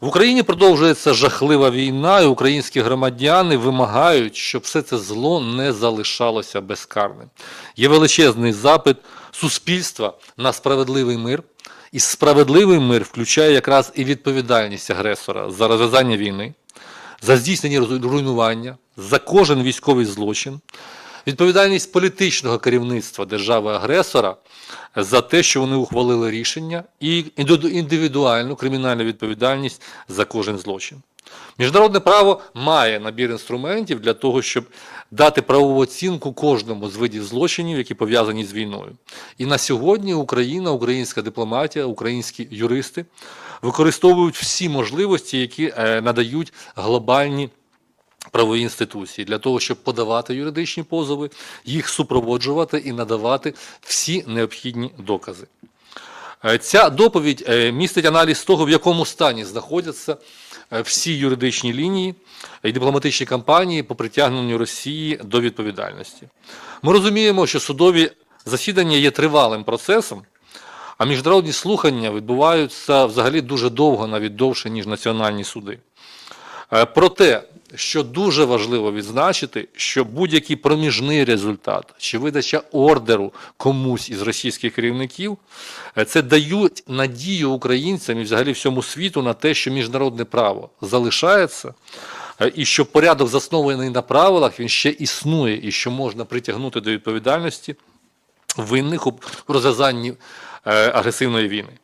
В Україні продовжується жахлива війна, і українські громадяни вимагають, щоб все це зло не залишалося безкарним. Є величезний запит суспільства на справедливий мир. І справедливий мир включає якраз і відповідальність агресора за розв'язання війни, за здійснення руйну- руйнування, за кожен військовий злочин, відповідальність політичного керівництва держави-агресора за те, що вони ухвалили рішення, і індивідуальну кримінальну відповідальність за кожен злочин. Міжнародне право має набір інструментів для того, щоб дати правову оцінку кожному з видів злочинів, які пов'язані з війною. І на сьогодні Україна, українська дипломатія, українські юристи використовують всі можливості, які е, надають глобальні правові інституції для того, щоб подавати юридичні позови, їх супроводжувати і надавати всі необхідні докази. Е, Ця доповідь е, містить аналіз того, в якому стані знаходяться е, всі юридичні лінії і дипломатичні кампанії по притягненню Росії до відповідальності. Ми розуміємо, що судові засідання є тривалим процесом, а міжнародні слухання відбуваються взагалі дуже довго, навіть довше, ніж національні суди. Е, Проте, що дуже важливо відзначити, що будь-який проміжний результат чи видача ордеру комусь із російських керівників, е, це дають надію українцям і взагалі всьому світу на те, що міжнародне право залишається, е, і що порядок заснований на правилах, він ще існує, і що можна притягнути до відповідальності винних у розв'язанні агресивної війни.